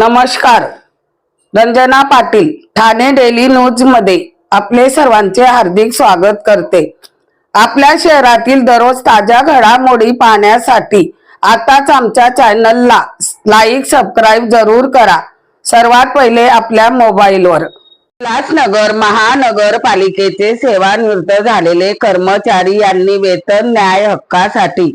नमस्कार. रंजना पाटील ठाणे डेली न्यूजमध्ये आपले सर्वांचे हार्दिक स्वागत करते. आपल्या शहरातील दररोज ताज्या घडामोडी पाहण्यासाठी आताच आमच्या चॅनलला लाईक सबस्क्राईब जरूर करा. सर्वात पहिले आपल्या मोबाईलवर. उल्हासनगर महानगरपालिकेचे सेवानिवृत्त झालेले कर्मचारी यांनी वेतन न्याय हक्कासाठी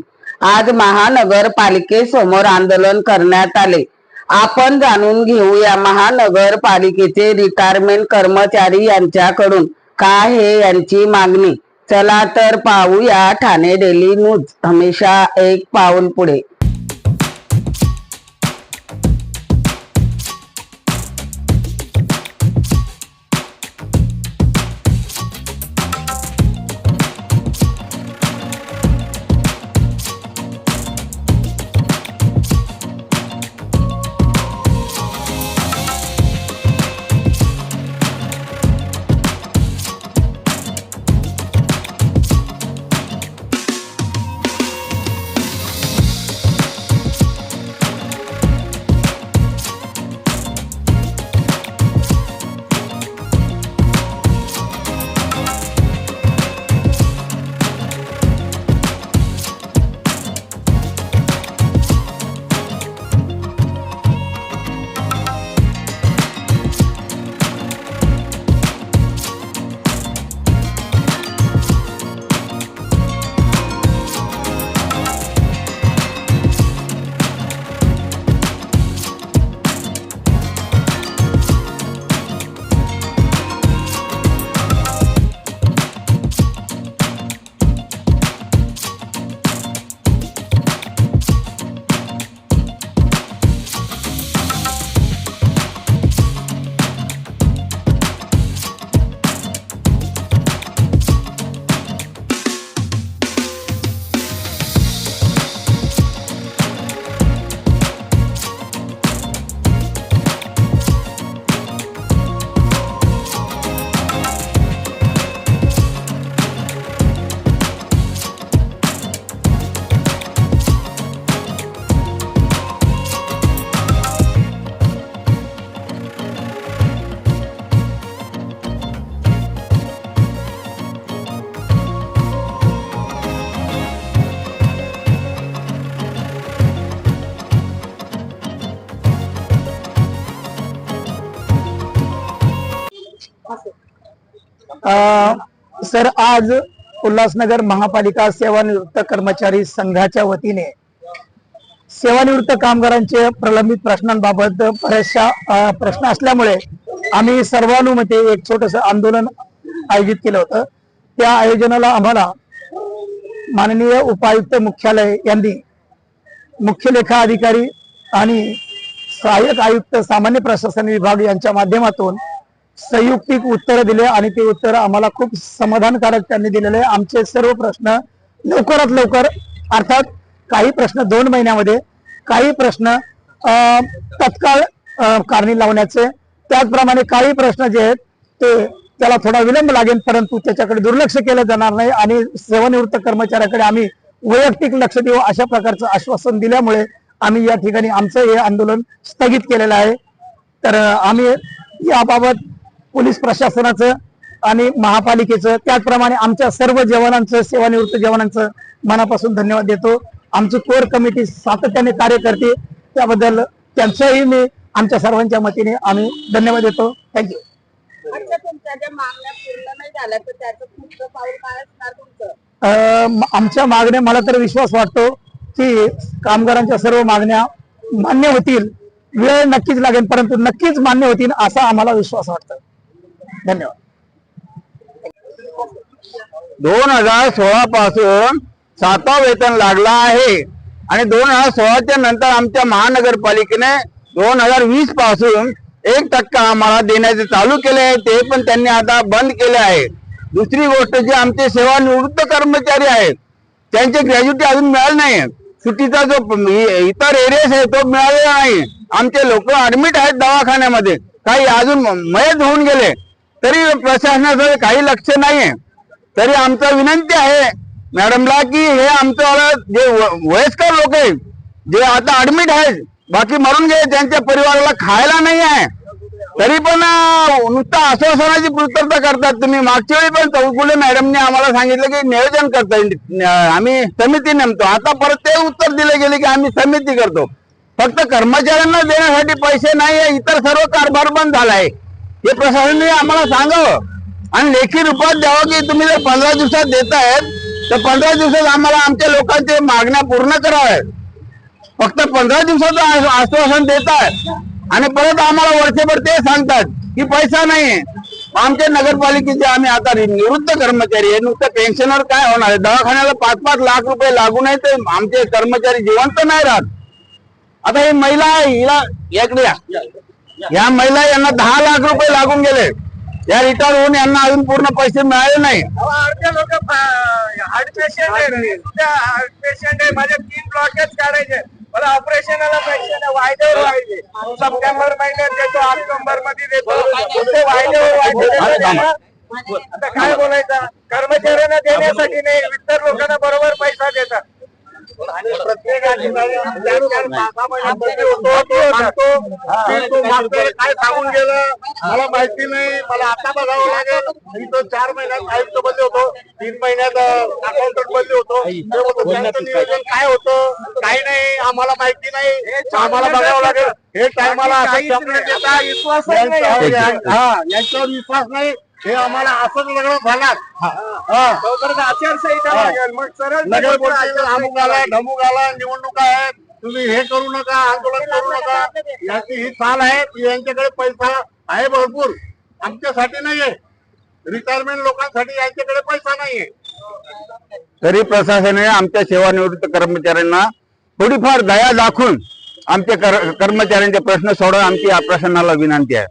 आज महानगरपालिकेसमोर आंदोलन करण्यात आले. आपण जाणून घेऊया महानगरपालिकेचे रिटायरमेंट कर्मचारी यांच्याकडून काय हे यांची मागणी. चला तर पाहूया ठाणे डेली न्यूज हमेशा एक पाऊल पुढे. सर आज उल्हासनगर महापालिका सेवानिवृत्त कर्मचारी संघाच्या वतीने सेवानिवृत्त कामगारांचे प्रलंबित प्रश्नांबाबत बऱ्याचशा प्रश्न असल्यामुळे आम्ही सर्वानुमते एक छोटस आंदोलन आयोजित केलं होतं. त्या आयोजनाला आम्हाला माननीय उपायुक्त मुख्यालय यांनी मुख्य लेखा अधिकारी आणि सहाय्यक आयुक्त सामान्य प्रशासन विभाग यांच्या माध्यमातून संयुक्तिक उत्तर दिले आणि ते उत्तर आम्हाला खूप समाधानकारक त्यांनी दिलेले आहे. आमचे सर्व प्रश्न लवकरात लवकर अर्थात काही प्रश्न दोन महिन्यामध्ये काही प्रश्न तत्काळ कारणी लावण्याचे त्याचप्रमाणे काही प्रश्न जे आहेत ते त्याला थोडा विलंब लागेल परंतु त्याच्याकडे दुर्लक्ष केलं जाणार नाही आणि सेवानिवृत्त कर्मचाऱ्याकडे आम्ही वैयक्तिक लक्ष देऊ अशा प्रकारचं आश्वासन दिल्यामुळे आम्ही या ठिकाणी आमचं हे आंदोलन स्थगित केलेलं आहे तर आम्ही याबाबत पोलीस प्रशासनाचं आणि महापालिकेचं त्याचप्रमाणे आमच्या सर्व जवानांचं सेवानिवृत्त जवानांचं मनापासून धन्यवाद देतो. आमची कोर कमिटी सातत्याने कार्य करते त्याबद्दल त्यांचंही मी आमच्या सर्वांच्या वतीने आम्ही धन्यवाद देतो. थँक्यू आमच्या मागण्या मला तर विश्वास वाटतो की कामगारांच्या सर्व मागण्या मान्य होतील. वेळ नक्कीच लागेल परंतु नक्कीच मान्य होतील असा आम्हाला विश्वास वाटतो. धन्यवाद. दोन हजार सोळा पासून सातवा वेतन लागला आहे. आणि दोन हजार सोळाच्या नंतर आमच्या महानगरपालिकेने दोन हजार वीसपासून एक टक्का आम्हाला देण्याचे चालू केले आहे. ते पण त्यांनी आता बंद केले आहे. दुसरी गोष्ट जे आमचे सेवानिवृत्त कर्मचारी आहेत त्यांचे ग्रॅज्युटी अजून मिळाले नाही. सुट्टीचा जो इतर एरियास आहे तो मिळालेला नाही. आमचे लोक ऍडमिट आहेत दवाखान्यामध्ये. काही अजून मयत होऊन गेले. तरी प्रशासनाचं काही लक्ष नाहीये. तरी आमचं विनंती आहे मॅडमला की हे आमचं जे वयस्कर लोक आहेत जे आता ऍडमिट आहेत बाकी मरून गेले त्यांच्या परिवाराला खायला नाही आहे. तरी पण नुसतं आश्वासनाची पूर्तता करतात तुम्ही. मागच्या वेळी पण चौकुले मॅडमने आम्हाला सांगितलं की नियोजन करता येईल. आम्ही समिती नेमतो. आता परत ते उत्तर दिले गेले की आम्ही समिती करतो. फक्त कर्मचाऱ्यांना देण्यासाठी पैसे नाही आहे इतर सर्व कारभार बंद झालाय. हे प्रशासनाने आम्हाला सांगावं. आणि लेखी रूपात द्यावं की तुम्ही जर पंधरा दिवसात देतायत तर पंधरा दिवसात आम्हाला आमच्या लोकांच्या मागण्या पूर्ण कराव्यात. फक्त पंधरा दिवसाचं आश्वासन आश्वासन देतात आणि परत आम्हाला वर्षभर ते सांगतात की पैसा नाही आमच्या नगरपालिकेचे आम्ही आता निवृत्त कर्मचारी आहे. नुसतं पेन्शनर काय होणार आहे? दवाखान्याला पाच पाच लाख रुपये लागू नाही ते आमचे कर्मचारी जिवंत नाही राहत. आता ही महिला आहे हिला इकडे या. महिला यांना दहा लाख रुपये लागून गेले. या रिटायर होऊन यांना अजून पूर्ण पैसे मिळाले नाही. अर्धे लोक हार्ट पेशंट आहे. हार्ट पेशंट आहे. माझे तीन काढायचे. मला ऑपरेशनला पैसे पाहिजे सप्टेंबर महिन्यात देतो ऑक्टोबरमध्ये देतो. ते वायदे आता काय बोलायचं? कर्मचाऱ्यांना देण्यासाठी नाही. इतर लोकांना बरोबर पैसा देतात. आणि काय सांगून गेलं मला माहिती नाही. मला आता बघावं लागेल. मी तो चार महिन्यात आयुक्त बदले होतो. तीन महिन्यात अकाउंटंट बदले होतो. ते त्यांचं नियोजन काय? होतं? काय नाही. आम्हाला माहिती नाही. आम्हाला बघावं लागेल. हे टायमाला असं हा यांच्यावर विश्वास नाही. हे आम्हाला असंच सगळं झाला. आचारसंहिता लागेल. मग सरळ नगर बोलतील अमुक आला ढमुक आला निवडणुका आहेत तुम्ही हे करू नका आंदोलन करू नका. याची ही चाल आहे. की यांच्याकडे पैसा आहे भरपूर. आमच्यासाठी नाहीये. रिटायरमेंट लोकांसाठी यांच्याकडे पैसा नाहीये. तरी प्रशासनाने आमच्या सेवानिवृत्त कर्मचाऱ्यांना थोडीफार दया दाखवून आमच्या कर- कर्मचाऱ्यांचे प्रश्न सोडवा आमची या प्रशासनाला विनंती आहे.